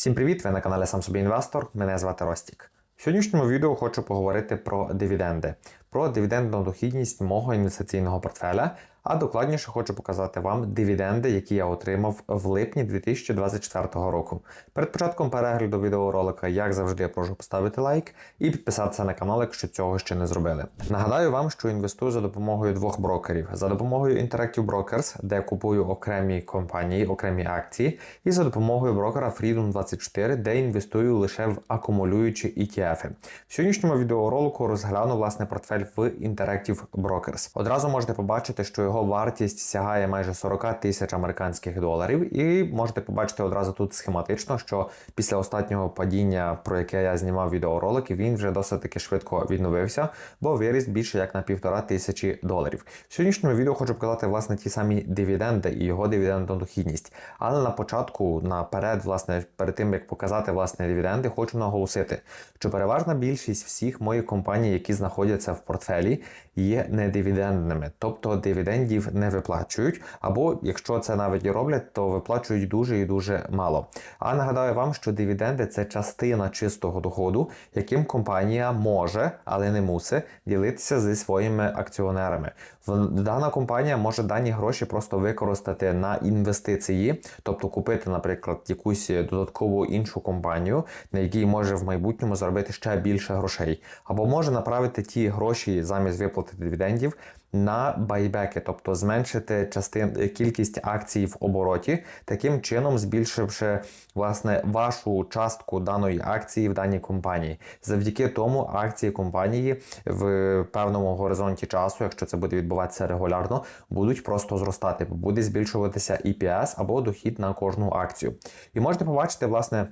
Всім привіт! Ви на каналі Сам Собі Інвестор. Мене звати Ростік. В сьогоднішньому відео хочу поговорити про дивіденди, про дивідендну дохідність мого інвестиційного портфеля, а докладніше хочу показати вам дивіденди, які я отримав в липні 2024 року. Перед початком перегляду відеоролика, як завжди, я прошу поставити лайк і підписатися на канал, якщо цього ще не зробили. Нагадаю вам, що інвестую за допомогою двох брокерів: за допомогою Interactive Brokers, де купую окремі компанії, окремі акції, і за допомогою брокера Freedom24, де інвестую лише в акумулюючі ETF. В сьогоднішньому відеоролику розгляну власне портфель в Interactive Brokers. Одразу можете побачити, що його вартість сягає майже 40 тисяч американських доларів, і можете побачити одразу тут схематично, що після останнього падіння, про яке я знімав відеоролики, він вже досить таки швидко відновився, бо виріс більше як на півтора тисячі доларів. В сьогоднішньому відео хочу показати власне ті самі дивіденди і його дивідендну дохідність. Але на початку, наперед, власне, перед тим як показати власне дивіденди, хочу наголосити, що переважна більшість всіх моїх компаній, які знаходяться в портфелі, є недивідендними, тобто дивідендів не виплачують, або якщо це навіть і роблять, то виплачують дуже і дуже мало. А нагадаю вам, що дивіденди це частина чистого доходу, яким компанія може, але не мусить ділитися зі своїми акціонерами. Дана компанія може дані гроші просто використати на інвестиції, тобто купити, наприклад, якусь додаткову іншу компанію, на якій може в майбутньому заробити ще більше грошей, або може направити ті гроші замість виплати дивідендів на байбеки, тобто зменшити частин кількість акцій в обороті, таким чином збільшивши власне вашу частку даної акції в даній компанії. Завдяки тому акції компанії в певному горизонті часу, якщо це буде відбуватися регулярно, будуть просто зростати, буде збільшуватися EPS або дохід на кожну акцію. І можете побачити, власне.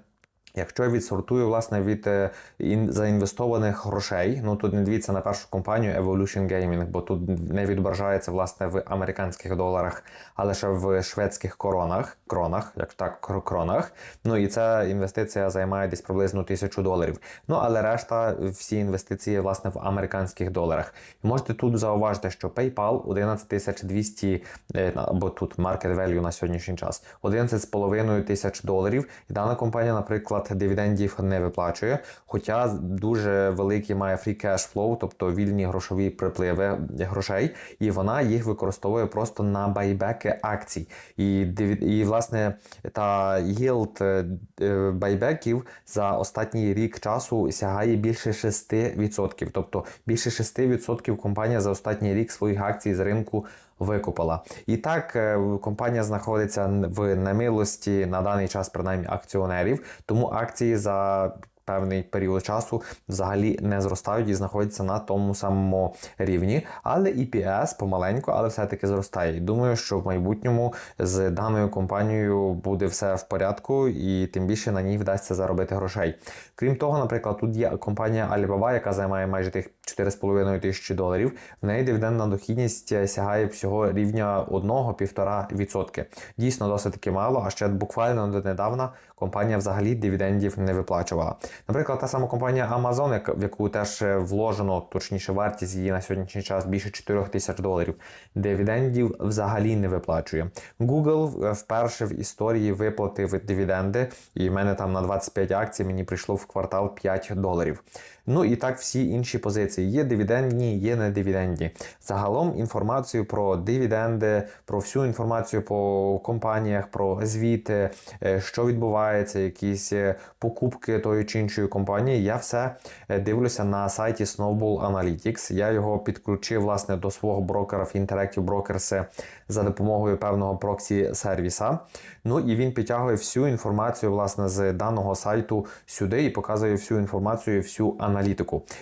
Якщо я відсортую власне від е, ін, заінвестованих грошей, ну тут не дивіться на першу компанію Evolution Gaming, бо тут не відображається власне в американських доларах, а лише в шведських коронах, кронах, як так, кронах. Ну і ця інвестиція займає десь приблизно тисячу доларів. Ну але решта, всі інвестиції власне в американських доларах. І можете тут зауважити, що PayPal 11200, е, або тут market value на сьогоднішній час, 11,5 тисяч доларів. І дана компанія, наприклад, дивідендів не виплачує, хоча дуже великий має free cash flow, тобто вільні грошові припливи грошей, і вона їх використовує просто на байбеки акцій. І, і власне, та yield е, е, байбеків за останній рік часу сягає більше 6%. Тобто більше 6% компанія за останній рік своїх акцій з ринку викупила. І так е, компанія знаходиться в немилості на даний час, принаймні акціонерів, тому акції за певний період часу взагалі не зростають і знаходяться на тому самому рівні. Але EPS помаленьку, але все-таки зростає. І думаю, що в майбутньому з даною компанією буде все в порядку, і тим більше на ній вдасться заробити грошей. Крім того, наприклад, тут є компанія Alibaba, яка займає майже тих 4,5 тисячі доларів. В неї дивідендна дохідність сягає всього рівня 1-1,5%. Дійсно, досить таки мало, а ще буквально донедавна компанія взагалі дивідендів не виплачувала. Наприклад, та сама компанія Amazon, в яку теж е, вложено, точніше, вартість її на сьогоднішній час більше 4 тисяч доларів. Дивідендів взагалі не виплачує. Google е, вперше в історії виплатив дивіденди, і в мене там на 25 акцій мені прийшло в квартал 5 доларів. Ну і так всі інші позиції. Є дивідендні, є не дивідендні. Загалом інформацію про дивіденди, про всю інформацію по компаніях, про звіти, е, що відбувається, якісь е, покупки тої чи іншої компанії. Я все е, дивлюся на сайті Snowball Analytics. Я його підключив власне до свого брокера в Interactive Brokers за допомогою певного проксі сервіса. Ну і він підтягує всю інформацію власне з даного сайту сюди і показує всю інформацію, всю аналітику.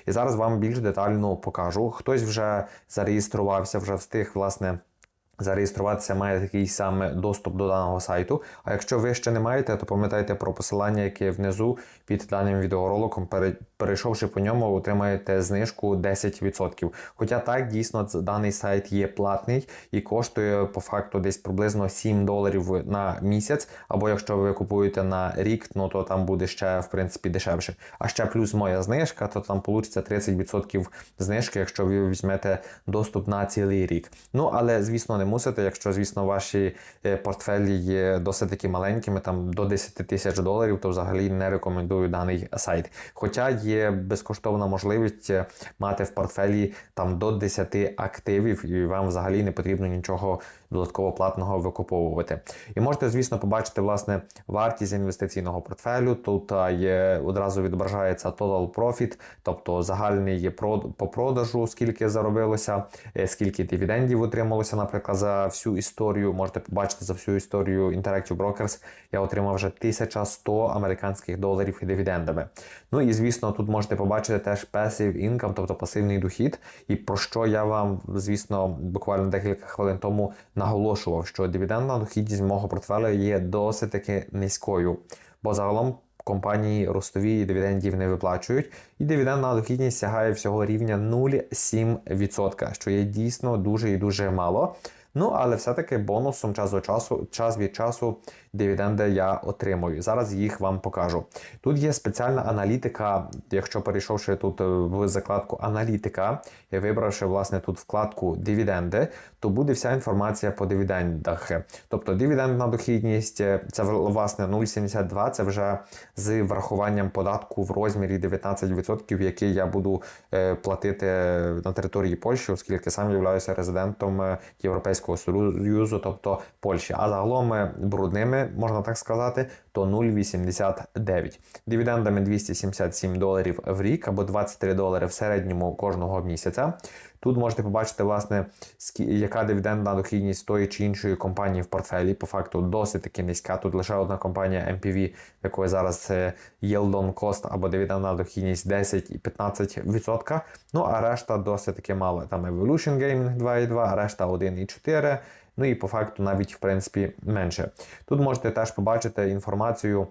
І зараз вам більш детально покажу. Хтось вже зареєструвався, вже встиг власне. Зареєструватися має такий саме доступ до даного сайту. А якщо ви ще не маєте, то пам'ятайте про посилання, яке внизу під даним відеороликом. Пере- перейшовши по ньому, отримаєте знижку 10%. Хоча так, дійсно, даний сайт є платний і коштує по факту десь приблизно 7 доларів на місяць. Або якщо ви купуєте на рік, ну то там буде ще в принципі дешевше. А ще плюс моя знижка, то там получиться 30% знижки, якщо ви візьмете доступ на цілий рік. Ну але звісно не мусите, якщо звісно ваші е, портфелі є досить таки маленькими, там до 10 тисяч доларів, то взагалі не рекомендую даний сайт. Хоча є безкоштовна можливість е, мати в портфелі там до 10 активів, і вам взагалі не потрібно нічого додатково платного викуповувати. І можете, звісно, побачити власне вартість інвестиційного портфелю. Тут є одразу відображається total profit, тобто загальний є по продажу, скільки заробилося, е, скільки дивідендів отрималося, наприклад, за всю історію. Можете побачити за всю історію Interactive Brokers. Я отримав вже 1100 американських доларів дивідендами. Ну і звісно, тут можете побачити теж passive income, тобто пасивний дохід. І про що я вам, звісно, буквально декілька хвилин тому наголошував, що дивідендна дохідність мого портфеля є досить таки низькою, бо загалом. Компанії ростові дивідендів не виплачують, і дивідендна дохідність сягає всього рівня 0,7%, що є дійсно дуже і дуже мало. Ну, але все-таки бонусом час до часу, час від часу дивіденди я отримую. Зараз їх вам покажу. Тут є спеціальна аналітика. Якщо перейшовши тут е, в закладку аналітика і вибравши власне тут вкладку дивіденди, то буде вся інформація по дивідендах. Тобто дивідендна дохідність е, це власне 0,72, це вже з врахуванням податку в розмірі 19%, який я буду е, платити на території Польщі, оскільки сам являюся резидентом Європейського Союзу, тобто Польщі. А загалом е, можна так сказати, то 0,89. Дивідендами 277 доларів в рік або 23 долари в середньому кожного місяця. Тут можете побачити, власне, яка дивідендна дохідність тої чи іншої компанії в портфелі. По факту досить таки низька. Тут лише одна компанія MPV, якої зараз Yield on Cost або дивідендна дохідність 10 і 15%. Ну а решта досить таки мало. Там Evolution Gaming 2,2, а решта 1,4. Ну і по факту навіть в принципі менше. Тут можете теж побачити інформацію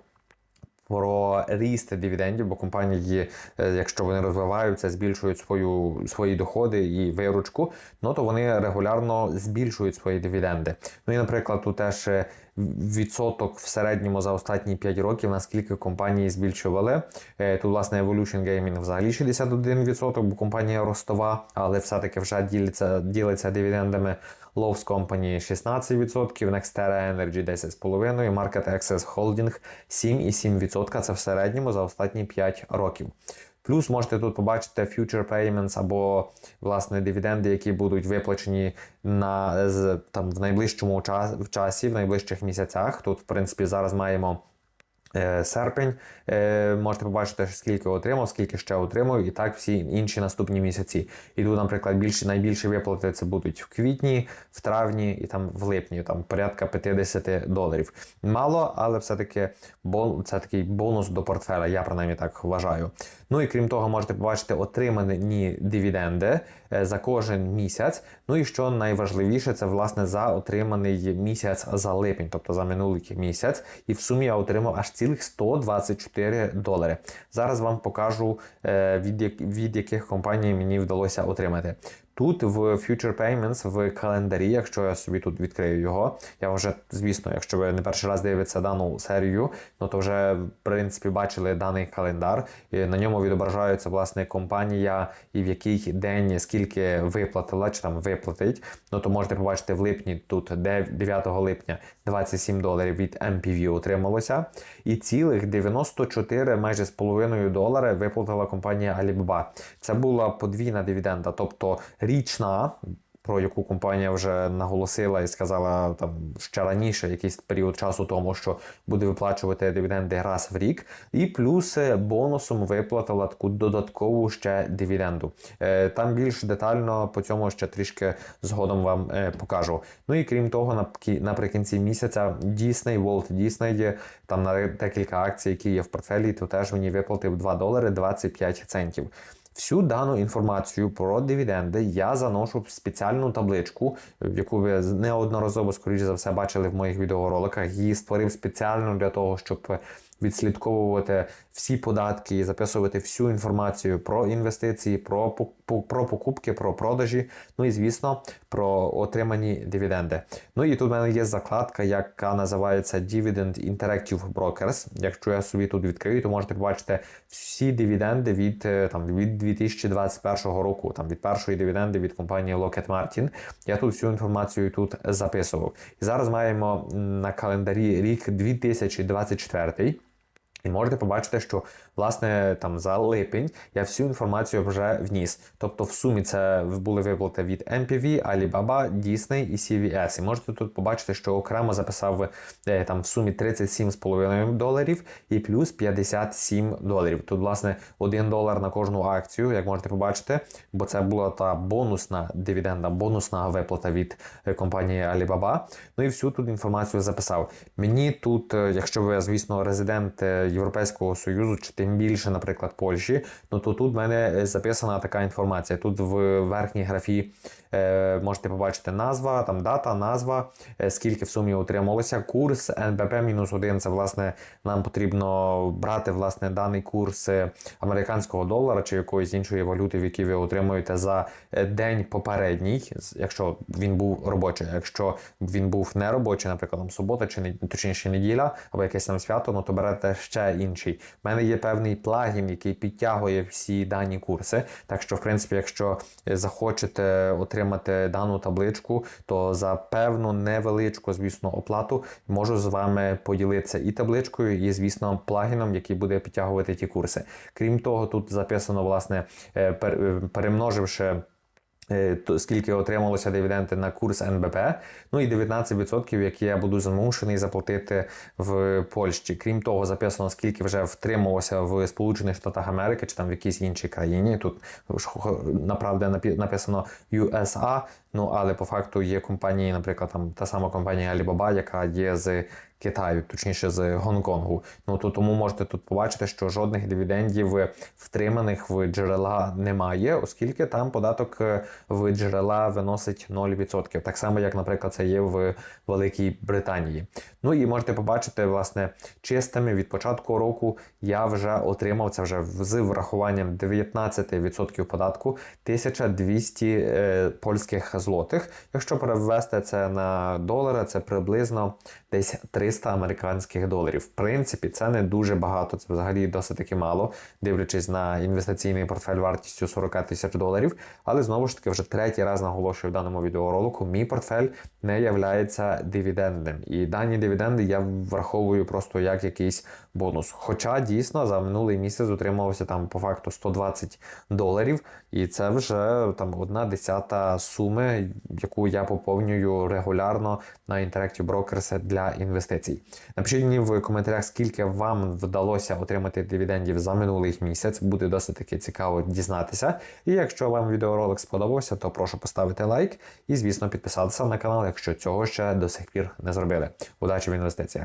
про ріст дивідендів, бо компанії, е, якщо вони розвиваються, збільшують свою, свої доходи і виручку, ну то вони регулярно збільшують свої дивіденди. Ну і, наприклад, тут теж е, відсоток в середньому за останні 5 років, наскільки компанії збільшували. Е, Тут, власне, Evolution Gaming взагалі 61%, бо компанія ростова, але все-таки вже ділиться, ділиться дивідендами. Lowe's Company 16%, Nextera Energy 10,5%, Market Access Holding 7,7%. Це в середньому за останні 5 років. Плюс можете тут побачити future payments або власне дивіденди, які будуть виплачені на з там в найближчому часі, в найближчих місяцях. Тут, в принципі, зараз маємо. Е, Серпень Е, можете побачити, скільки отримав, скільки ще отримую, і так всі інші наступні місяці. І тут, наприклад, більше найбільші виплати це будуть в квітні, в травні і там в липні, там порядка 50 доларів. Мало, але все-таки це такий бонус до портфеля, я принаймні так вважаю. Ну і крім того, можете побачити отримані дивіденди е, за кожен місяць. Ну і що найважливіше, це власне за отриманий місяць за липень, тобто за минулий місяць. І в сумі я отримав аж цілих 124 долари. Зараз вам покажу е, від яких компаній мені вдалося отримати. Тут в Future Payments в календарі, якщо я собі тут відкрию його, я вже, звісно, якщо ви не перший раз дивитеся дану серію, ну то вже в принципі бачили даний календар. І на ньому відображається власне компанія і в який день скільки виплатила чи там виплатить. Ну то можете побачити в липні тут дев- 9 липня 27 доларів від MPV отрималося. І цілих 94 майже з половиною долари виплатила компанія Alibaba. Це була подвійна дивіденда, тобто річна. Про яку компанія вже наголосила і сказала там ще раніше, якийсь період часу тому, що буде виплачувати дивіденди раз в рік, і плюс е, бонусом виплатила таку додаткову ще дивіденду. Е, Там більш детально по цьому ще трішки згодом вам е, покажу. Ну і крім того, наприкінці місяця Disney, Walt Disney, там на декілька акцій, які є в портфелі, то теж мені виплатив 2 долари 25 центів. Всю дану інформацію про дивіденди я заношу в спеціальну табличку, яку ви неодноразово, скоріш за все, бачили в моїх відеороликах. Її створив спеціально для того, щоб відслідковувати всі податки і записувати всю інформацію про інвестиції, про, про покупки, про продажі, ну і звісно про отримані дивіденди. Ну і тут в мене є закладка, яка називається Dividend Interactive Brokers. Якщо я собі тут відкрию, то можете побачити всі дивіденди від, е, там, від 2021 року, там від першої дивіденди від компанії Lockheed Martin. Я тут всю інформацію тут записував. І зараз маємо на календарі рік 2024. І можете побачити, що власне там за липень я всю інформацію вже вніс. Тобто в сумі це були виплати від MPV, Alibaba, Disney і CVS. І можете тут побачити, що окремо записав е, там в сумі 37,5 доларів і плюс 57 доларів. Тут, власне, 1 долар на кожну акцію, як можете побачити, бо це була та бонусна дивіденда, бонусна виплата від е, компанії Alibaba. Ну і всю тут інформацію записав. Мені тут, е, якщо ви, звісно, резидент Європейського Союзу, чи тим більше, наприклад, Польщі, ну то тут в мене е, записана така інформація. Тут в верхній графі е, можете побачити назва, там дата, назва, е, скільки в сумі отрималося. Курс НБП-1 це власне нам потрібно брати власне даний курс е, американського долара чи якоїсь іншої валюти, в якій ви отримуєте за е, день попередній, якщо він був робочий. Якщо він був не робочий, наприклад, там субота чи точніше неділя або якесь там свято, ну то берете ще інший. У мене є певний плагін, який підтягує всі дані курси. Так що, в принципі, якщо захочете отримати дану табличку, то за певну невеличку, звісно, оплату можу з вами поділитися і табличкою, і, звісно, плагіном, який буде підтягувати ті курси. Крім того, тут записано, власне, е, е, перемноживши. Е, скільки отрималося дивіденди на курс НБП, ну і 19%, які я буду змушений заплатити в Польщі. Крім того, записано скільки вже втрималося в Сполучених Штатах Америки чи там в якійсь іншій країні. Тут напі- написано USA, ну але по факту є компанії, наприклад, там та сама компанія Alibaba, яка є з Китаю, точніше з Гонконгу. Ну то тому можете тут побачити, що жодних дивідендів втриманих в джерела немає, оскільки там податок е, в джерела виносить 0%. Так само, як, наприклад, це є в Великій Британії. Ну і можете побачити, власне, чистими від початку року я вже отримав це вже з врахуванням 19% податку 1200 е, польських злотих. Якщо перевести це на долари, це приблизно десь 300 американських доларів. В принципі, це не дуже багато, це взагалі досить таки мало, дивлячись на інвестиційний портфель вартістю 40 тисяч доларів. Але знову ж таки, вже третій раз наголошую в даному відеоролику, мій портфель не являється дивідендним. І дані дивіденди я враховую просто як якийсь бонус. Хоча дійсно за минулий місяць отрималося там по факту 120 доларів, і це вже там одна десята суми, яку я поповнюю регулярно на Interactive Brokers для інвестицій. Напишіть мені в коментарях, скільки вам вдалося отримати дивідендів за минулий місяць. Буде досить таки цікаво дізнатися. І якщо вам відеоролик сподобався, то прошу поставити лайк і, звісно, підписатися на канал, якщо цього ще до сих пір не зробили. Удачі в інвестиціях!